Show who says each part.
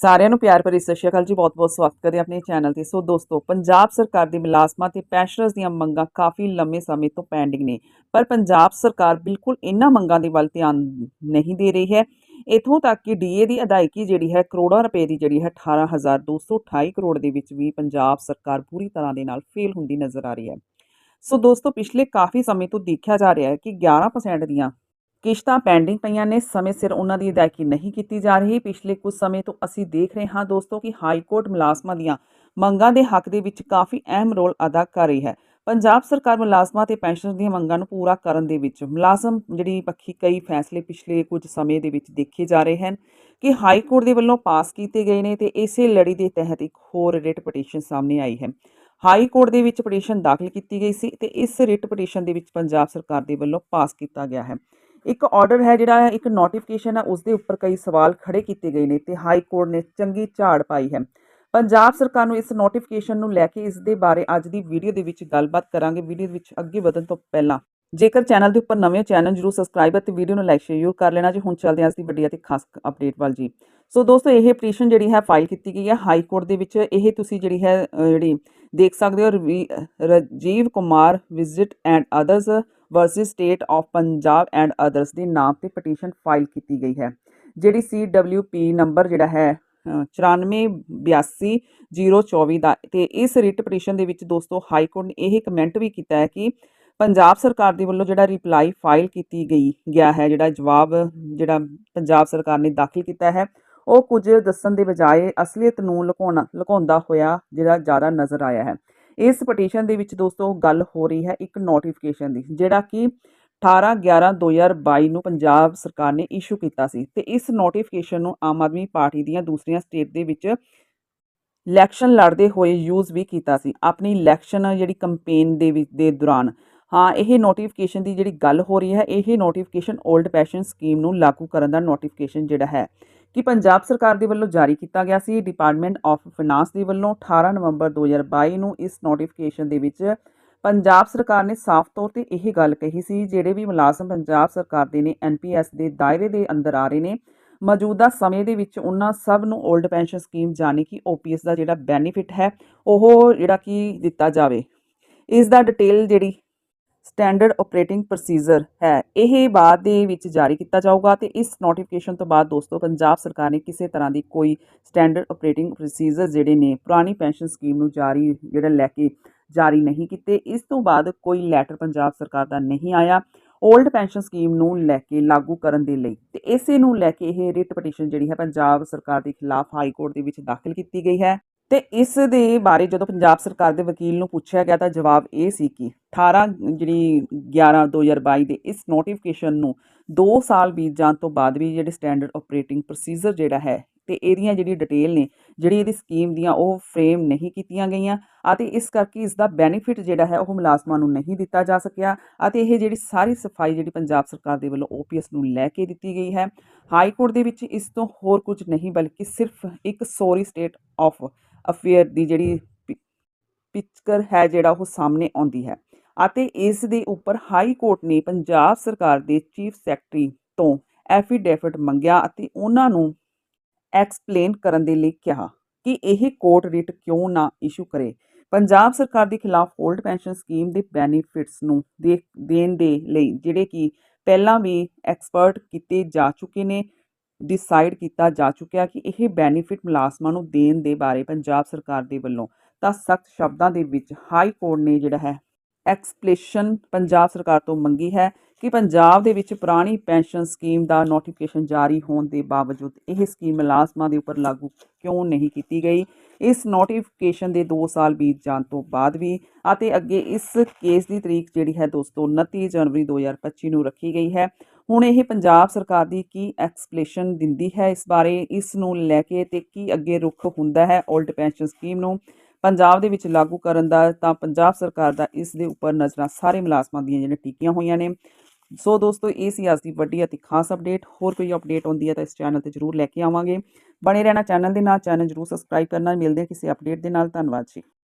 Speaker 1: ਸਾਰਿਆਂ ਨੂੰ ਪਿਆਰ ਭਰੀ ਸਤਿ ਸ਼੍ਰੀ ਅਕਾਲ ਜੀ, ਬਹੁਤ-ਬਹੁਤ ਸਵਾਗਤ ਕਰਦੇ ਆਪਣੇ ਚੈਨਲ ਤੇ। ਸੋ ਦੋਸਤੋ, ਪੰਜਾਬ ਸਰਕਾਰ ਦੇ ਮੁਲਾਜ਼ਮਾਂ ਤੇ ਪੈਨਸ਼ਨਰਸ ਦੀਆਂ ਮੰਗਾਂ ਕਾਫੀ ਲੰਮੇ ਸਮੇਂ ਤੋਂ ਪੈਂਡਿੰਗ ਨੇ, ਪਰ ਪੰਜਾਬ ਸਰਕਾਰ ਬਿਲਕੁਲ ਇਹਨਾਂ ਮੰਗਾਂ ਦੇ ਵੱਲ ਧਿਆਨ ਨਹੀਂ ਦੇ ਰਹੀ ਹੈ। ਇਥੋਂ ਤੱਕ ਕਿ ਡੀਏ ਦੀ ਅਦਾਇਗੀ ਜਿਹੜੀ ਹੈ, ਕਰੋੜਾਂ ਰੁਪਏ ਦੀ ਜਿਹੜੀ ਹੈ 18228 ਕਰੋੜ ਦੇ ਵਿੱਚ ਵੀ ਪੰਜਾਬ ਸਰਕਾਰ ਪੂਰੀ ਤਰ੍ਹਾਂ ਦੇ ਨਾਲ ਫੇਲ ਹੁੰਦੀ ਨਜ਼ਰ ਆ ਰਹੀ ਹੈ। ਸੋ ਦੋਸਤੋ, ਪਿਛਲੇ ਕਾਫੀ ਸਮੇਂ ਤੋਂ ਦੇਖਿਆ ਜਾ ਰਿਹਾ ਹੈ ਕਿ 11% ਦੀਆਂ ਕਿਸ਼ਤਾਂ ਪੈਂਡਿੰਗ ਪਈਆਂ ਨੇ, ਸਮੇਂ ਸਿਰ ਉਹਨਾਂ ਦੀ ਅਦਾਇਗੀ ਨਹੀਂ ਕੀਤੀ ਜਾ ਰਹੀ। ਪਿਛਲੇ ਕੁਝ ਸਮੇਂ ਤੋਂ ਅਸੀਂ ਦੇਖ ਰਹੇ ਹਾਂ ਦੋਸਤੋ ਕਿ ਹਾਈ ਕੋਰਟ ਮੁਲਾਜ਼ਮਾਂ ਦੀਆਂ ਮੰਗਾਂ ਦੇ ਹੱਕ ਦੇ ਵਿੱਚ ਕਾਫੀ ਅਹਿਮ ਰੋਲ ਅਦਾ ਕਰ ਰਹੀ ਹੈ। ਪੰਜਾਬ ਸਰਕਾਰ ਮੁਲਾਜ਼ਮਾਂ ਤੇ ਪੈਨਸ਼ਨ ਦੀਆਂ ਮੰਗਾਂ ਨੂੰ ਪੂਰਾ ਕਰਨ ਦੇ ਵਿੱਚ ਮੁਲਾਜ਼ਮ ਜਿਹੜੀ ਪੱਖੀ ਕਈ ਫੈਸਲੇ ਪਿਛਲੇ ਕੁਝ ਸਮੇਂ ਦੇ ਵਿੱਚ ਦੇਖੇ ਜਾ ਰਹੇ ਹਨ ਕਿ ਹਾਈ ਕੋਰਟ ਦੇ ਵੱਲੋਂ ਪਾਸ ਕੀਤੇ ਗਏ ਨੇ ਤੇ ਇਸੇ ਲੜੀ ਦੇ ਤਹਿਤ ਇੱਕ ਹੋਰ ਰਿਟ ਪਟੀਸ਼ਨ ਸਾਹਮਣੇ ਆਈ ਹੈ। ਹਾਈ ਕੋਰਟ ਦੇ ਵਿੱਚ ਪਟੀਸ਼ਨ ਦਾਖਲ ਕੀਤੀ ਗਈ ਸੀ ਤੇ ਇਸ ਰਿਟ ਪਟੀਸ਼ਨ ਦੇ ਵਿੱਚ ਪੰਜਾਬ ਸਰਕਾਰ ਦੇ ਵੱਲੋਂ ਪਾਸ ਕੀਤਾ ਗਿਆ ਹੈ। ਇੱਕ ਆਰਡਰ ਹੈ ਜਿਹੜਾ ਇੱਕ ਨੋਟੀਫਿਕੇਸ਼ਨ ਹੈ ਉਸ ਦੇ ਉੱਪਰ ਕਈ ਸਵਾਲ ਖੜੇ ਕੀਤੇ ਗਏ ਨੇ ਤੇ ਹਾਈ ਕੋਰਟ ਨੇ ਚੰਗੀ ਝਾੜ ਪਾਈ ਹੈ। ਪੰਜਾਬ ਸਰਕਾਰ ਨੂੰ ਇਸ ਨੋਟੀਫਿਕੇਸ਼ਨ ਨੂੰ ਲੈ ਕੇ ਇਸ ਦੇ ਬਾਰੇ ਅੱਜ ਦੀ ਵੀਡੀਓ ਦੇ ਵਿੱਚ ਗੱਲਬਾਤ ਕਰਾਂਗੇ। ਵੀਡੀਓ ਦੇ ਵਿੱਚ ਅੱਗੇ ਵਧਣ ਤੋਂ ਪਹਿਲਾਂ ਜੇਕਰ ਚੈਨਲ ਦੇ ਉੱਪਰ ਨਵੇਂ ਚੈਨਲ ਜਰੂਰ ਸਬਸਕ੍ਰਾਈਬ ਅਤੇ ਵੀਡੀਓ ਨੂੰ ਲਾਈਕ ਸ਼ੇਅਰ ਕਰ ਲੈਣਾ ਜੀ। ਹੁਣ ਚੱਲਦੇ ਹਾਂ ਅੱਜ ਦੀ ਵੱਡੀ ਅਤੇ ਖਾਸ ਅਪਡੇਟ ਵੱਲ ਜੀ। ਸੋ ਦੋਸਤੋ, ਇਹ ਪਟੀਸ਼ਨ ਜਿਹੜੀ ਹੈ ਫਾਈਲ ਕੀਤੀ ਗਈ ਹੈ ਹਾਈ ਕੋਰਟ ਦੇ ਵਿੱਚ। ਇਹ ਤੁਸੀਂ ਜਿਹੜੀ ਹੈ ਜਿਹੜੀ ਦੇਖ ਸਕਦੇ ਹੋ, Ravi- Rajiv Kumar visit and others versus state of Punjab and others ਦੇ ਨਾਮ ਤੇ ਪਟੀਸ਼ਨ ਫਾਈਲ ਕੀਤੀ ਗਈ ਹੈ। ਜਿਹੜੀ CWP ਨੰਬਰ ਜਿਹੜਾ ਹੈ ਅ, 9482024 ਦਾ ਤੇ ਇਸ ਰਿਟ ਪਟੀਸ਼ਨ ਦੇ ਵਿੱਚ ਦੋਸਤੋ ਹਾਈ ਕੋਰਟ ਨੇ ਇਹ ਕਮੈਂਟ ਵੀ ਕੀਤਾ ਹੈ ਕਿ ਪੰਜਾਬ ਸਰਕਾਰ ਦੇ ਵੱਲੋਂ ਜਿਹੜਾ ਰਿਪਲਾਈ ਫਾਈਲ ਕੀਤੀ ਗਈ ਗਿਆ ਹੈ ਜਿਹੜਾ ਜਵਾਬ ਜਿਹੜਾ ਪੰਜਾਬ ਸਰਕਾਰ ਨੇ ਦਾਖਲ ਕੀਤਾ ਹੈ ਉਹ ਕੁਝ ਦੱਸਣ ਦੇ ਬਜਾਏ ਅਸਲੀਅਤ ਨੂੰ ਲੁਕਾਉਣਾ ਲੁਕਾਉਂਦਾ ਹੋਇਆ ਜਿਹੜਾ ਜ਼ਿਆਦਾ ਨਜ਼ਰ ਆਇਆ ਹੈ। ਇਸ ਪਟੀਸ਼ਨ ਦੇ ਵਿੱਚ ਦੋਸਤੋ ਗੱਲ ਹੋ ਰਹੀ ਹੈ ਇੱਕ ਨੋਟੀਫਿਕੇਸ਼ਨ ਦੀ, ਜਿਹੜਾ ਕਿ 18 11 2022 ਨੂੰ ਪੰਜਾਬ ਸਰਕਾਰ ਨੇ ਇਸ਼ੂ ਕੀਤਾ ਸੀ ਤੇ ਇਸ ਨੋਟੀਫਿਕੇਸ਼ਨ ਨੂੰ ਆਮ ਆਦਮੀ ਪਾਰਟੀ ਦੀਆਂ ਦੂਸਰੀਆਂ ਸਟੇਟ ਦੇ ਵਿੱਚ ਇਲੈਕਸ਼ਨ ਲੜਦੇ ਹੋਏ ਯੂਜ਼ ਵੀ ਕੀਤਾ ਸੀ, ਆਪਣੀ ਇਲੈਕਸ਼ਨ ਜਿਹੜੀ ਕੰਪੇਨ ਦੇ ਵਿੱਚ, ਦੇ ਦੌਰਾਨ। ਹਾਂ, ਇਹ ਨੋਟੀਫਿਕੇਸ਼ਨ ਦੀ ਜਿਹੜੀ ਗੱਲ ਹੋ ਰਹੀ ਹੈ, ਇਹ ਨੋਟੀਫਿਕੇਸ਼ਨ 올ਡ ਪੈਸ਼ਨ ਸਕੀਮ ਨੂੰ ਲਾਗੂ ਕਰਨ ਦਾ ਨੋਟੀਫਿਕੇਸ਼ਨ ਜਿਹੜਾ ਹੈ। ਕਿ ਪੰਜਾਬ ਸਰਕਾਰ ਦੇ ਵੱਲੋਂ ਜਾਰੀ ਕੀਤਾ ਗਿਆ ਸੀ। ਡਿਪਾਰਟਮੈਂਟ ਆਫ ਫਾਈਨਾਂਸ ਦੇ ਵੱਲੋਂ 18 ਨਵੰਬਰ 2022 ਨੂੰ ਇਸ ਨੋਟੀਫਿਕੇਸ਼ਨ ਦੇ ਵਿੱਚ ਪੰਜਾਬ ਸਰਕਾਰ ਨੇ ਸਾਫ਼ ਤੌਰ ਤੇ ਇਹ ਗੱਲ ਕਹੀ ਸੀ, ਜਿਹੜੇ ਵੀ ਮੁਲਾਜ਼ਮ ਪੰਜਾਬ ਸਰਕਾਰ ਦੇ ਨੇ ਐਨਪੀਐਸ ਦੇ ਦਾਇਰੇ ਦੇ ਅੰਦਰ ਆ ਰਹੇ ਨੇ, ਮੌਜੂਦਾ ਸਮੇਂ ਦੇ ਵਿੱਚ ਉਹਨਾਂ ਸਭ ਨੂੰ 올ਡ ਪੈਨਸ਼ਨ ਸਕੀਮ ਜਾਨੀ ਕਿ ਓਪੀਐਸ ਦਾ ਜਿਹੜਾ ਬੈਨੀਫਿਟ ਹੈ, ਉਹ ਜਿਹੜਾ ਕਿ ਦਿੱਤਾ ਜਾਵੇ। ਇਸ ਦਾ ਡਿਟੇਲ ਜਿਹੜੀ ਸਟੈਂਡਰਡ ਆਪਰੇਟਿੰਗ ਪ੍ਰੋਸੀਜਰ ਹੈ। ਇਹ ਬਾਅਦ ਦੇ ਵਿੱਚ ਜਾਰੀ ਕੀਤਾ ਜਾਊਗਾ ਤੇ ਇਸ ਨੋਟੀਫਿਕੇਸ਼ਨ ਤੋਂ ਬਾਅਦ ਦੋਸਤੋ, ਪੰਜਾਬ ਸਰਕਾਰ ਨੇ ਕਿਸੇ ਤਰ੍ਹਾਂ ਦੀ ਕੋਈ ਸਟੈਂਡਰਡ ਆਪਰੇਟਿੰਗ ਪ੍ਰੋਸੀਜਰ ਜਿਹੜੇ ਨੇ, ਪੁਰਾਣੀ ਪੈਨਸ਼ਨ ਸਕੀਮ ਨੂੰ ਜਾਰੀ, ਜਿਹੜਾ ਲੈ ਕੇ ਜਾਰੀ ਨਹੀਂ ਕੀਤੇ। ਇਸ ਤੋਂ ਬਾਅਦ ਕੋਈ ਲੈਟਰ ਪੰਜਾਬ ਸਰਕਾਰ ਦਾ ਨਹੀਂ ਆਇਆ। 올ਡ ਪੈਨਸ਼ਨ ਸਕੀਮ ਨੂੰ ਲੈ ਕੇ ਲਾਗੂ ਕਰਨ ਦੇ ਲਈ ਤੇ ਇਸੇ ਨੂੰ ਲੈ ਕੇ ਇਹ ਰਿਟ ਪਟੀਸ਼ਨ ਜਿਹੜੀ ਹੈ ਪੰਜਾਬ ਸਰਕਾਰ ਦੇ ਖਿਲਾਫ ਹਾਈ ਕੋਰਟ ਦੇ ਵਿੱਚ ਦਾਖਲ ਕੀਤੀ ਗਈ ਹੈ। ਤੇ ਇਸ ਦੇ ਬਾਰੇ ਜਦੋਂ ਪੰਜਾਬ ਸਰਕਾਰ ਦੇ ਵਕੀਲ ਨੂੰ ਪੁੱਛਿਆ ਗਿਆ ਤਾਂ ਜਵਾਬ ਇਹ ਸੀ ਕਿ 18 ਜਿਹੜੀ 11 2022 ਦੇ ਇਸ ਨੋਟੀਫਿਕੇਸ਼ਨ ਨੂੰ 2 ਸਾਲ ਬੀਤ ਜਾਣ ਤੋਂ ਬਾਅਦ ਵੀ ਜਿਹੜੇ ਸਟੈਂਡਰਡ ਆਪਰੇਟਿੰਗ ਪ੍ਰੋਸੀਜਰ ਜਿਹੜਾ ਹੈ ਤੇ ਇਹਦੀਆਂ ਜਿਹੜੀ ਡਿਟੇਲ ਨੇ, ਜਿਹੜੀ ਇਹਦੀ ਸਕੀਮ ਦੀਆਂ ਉਹ ਫਰੇਮ ਨਹੀਂ ਕੀਤੀਆਂ ਗਈਆਂ ਅਤੇ ਇਸ ਕਰਕੇ ਇਸ ਦਾ ਬੈਨੀਫਿਟ ਜਿਹੜਾ ਹੈ ਉਹ ਮੁਲਾਜ਼ਮਾਂ ਨੂੰ ਨਹੀਂ ਦਿੱਤਾ ਜਾ ਸਕਿਆ ਅਤੇ ਇਹ ਜਿਹੜੀ ਸਾਰੀ ਸਫ਼ਾਈ ਜਿਹੜੀ ਪੰਜਾਬ ਸਰਕਾਰ ਦੇ ਵੱਲੋਂ ਓਪੀਐਸ ਨੂੰ ਲੈ ਕੇ ਦਿੱਤੀ ਗਈ ਹੈ। ਹਾਈ ਕੋਰਟ ਦੇ ਵਿੱਚ ਇਸ ਤੋਂ ਹੋਰ ਕੁਝ ਨਹੀਂ ਬਲਕਿ ਸਿਰਫ ਇੱਕ ਸੋਰੀ ਸਟੇਟ ਆਫ ਅਫੇਅਰ ਦੀ ਜਿਹੜੀ ਪਿਕਚਰ ਹੈ ਜਿਹੜਾ ਉਹ ਸਾਹਮਣੇ ਆਉਂਦੀ ਹੈ। ਅਤੇ ਇਸ ਦੇ ਉੱਪਰ ਹਾਈ ਕੋਰਟ ਨੇ ਪੰਜਾਬ ਸਰਕਾਰ ਦੇ ਚੀਫ ਸੈਕਟਰੀ ਤੋਂ ਐਫੀਡੇਵਿਟ ਮੰਗਿਆ ਅਤੇ ਉਹਨਾਂ ਨੂੰ ਐਕਸਪਲੇਨ ਕਰਨ ਦੇ ਲਈ ਕਿਹਾ ਕਿ ਇਹ ਕੋਰਟ ਰਿਟ ਕਿਉਂ ਨਾ ਇਸ਼ੂ ਕਰੇ। ਪੰਜਾਬ ਸਰਕਾਰ ਦੇ ਖਿਲਾਫ 올ਡ ਪੈਨਸ਼ਨ ਸਕੀਮ ਦੇ ਬੈਨੀਫਿਟਸ ਨੂੰ ਦੇਣ ਦੇ ਲਈ ਜਿਹੜੇ ਕਿ ਪਹਿਲਾਂ ਵੀ ਐਕਸਪਰਟ ਕੀਤੇ ਜਾ ਚੁੱਕੇ ਨੇ ਡਿਸਾਈਡ ਕੀਤਾ ਜਾ ਚੁੱਕਿਆ ਕਿ ਇਹ ਬੈਨੀਫਿਟ ਮੁਲਾਜ਼ਮਾਂ ਨੂੰ ਦੇਣ ਦੇ ਬਾਰੇ ਪੰਜਾਬ ਸਰਕਾਰ ਦੇ ਵੱਲੋਂ, ਤਾਂ ਸਖਤ ਸ਼ਬਦਾਂ ਦੇ ਵਿੱਚ ਹਾਈ ਕੋਰਟ ਨੇ ਜਿਹੜਾ ਹੈ ਐਕਸਪਲੇਸ਼ਨ ਪੰਜਾਬ ਸਰਕਾਰ ਤੋਂ ਮੰਗੀ ਹੈ ਕਿ ਪੰਜਾਬ ਦੇ ਵਿੱਚ ਪੁਰਾਣੀ ਪੈਨਸ਼ਨ ਸਕੀਮ ਦਾ ਨੋਟੀਫਿਕੇਸ਼ਨ ਜਾਰੀ ਹੋਣ ਦੇ ਬਾਵਜੂਦ ਇਹ ਸਕੀਮ ਮੁਲਾਜ਼ਮਾਂ ਦੇ ਉੱਪਰ ਲਾਗੂ ਕਿਉਂ ਨਹੀਂ ਕੀਤੀ ਗਈ? ਇਸ ਨੋਟੀਫਿਕੇਸ਼ਨ ਦੇ 2 ਸਾਲ ਬੀਤ ਜਾਣ ਤੋਂ ਬਾਅਦ ਵੀ ਅਤੇ ਅੱਗੇ ਇਸ ਕੇਸ ਦੀ ਤਰੀਕ ਜਿਹੜੀ ਹੈ ਦੋਸਤੋ 29 ਜਨਵਰੀ 2025 ਨੂੰ ਰੱਖੀ ਗਈ ਹੈ। ਹੁਣ ਇਹ ਪੰਜਾਬ ਸਰਕਾਰ ਦੀ ਕੀ ਐਕਸਪਲੇਸ਼ਨ ਦਿੰਦੀ ਹੈ ਇਸ ਬਾਰੇ, ਇਸ ਨੂੰ ਲੈ ਕੇ ਤੇ ਕੀ ਅੱਗੇ ਰੁਖ ਹੁੰਦਾ ਹੈ 올ਡ ਪੈਨਸ਼ਨ ਸਕੀਮ ਨੂੰ ਪੰਜਾਬ ਦੇ ਵਿੱਚ ਲਾਗੂ ਕਰਨ ਦਾ ਤਾਂ ਪੰਜਾਬ ਸਰਕਾਰ ਦਾ ਇਸ ਦੇ ਉੱਪਰ ਨਜ਼ਰਾਂ ਸਾਰੇ ਮੁਲਾਜ਼ਮਾਂ ਦੀਆਂ ਜਿਹੜੀਆਂ ਟਿਕੀਆਂ ਹੋਈਆਂ ਨੇ। ਸੋ ਦੋਸਤੋ, ਇਹ ਸੀ ਅੱਜ ਦੀ ਵੱਡੀ ਅਤੇ ਖਾਸ ਅਪਡੇਟ ਹੋਰ ਕੋਈ ਅਪਡੇਟ ਆਉਂਦੀ ਹੈ ਤਾਂ ਇਸ ਚੈਨਲ ਤੇ ਜਰੂਰ ਲੈ ਕੇ ਆਵਾਂਗੇ। ਬਣੇ ਰਹਿਣਾ ਚੈਨਲ ਦੇ ਨਾਲ ਚੈਨਲ ਜਰੂਰ ਸਬਸਕ੍ਰਾਈਬ ਕਰਨਾ। ਮਿਲਦੇ ਕਿਸੇ ਅਪਡੇਟ ਦੇ ਨਾਲ। ਧੰਨਵਾਦ ਜੀ।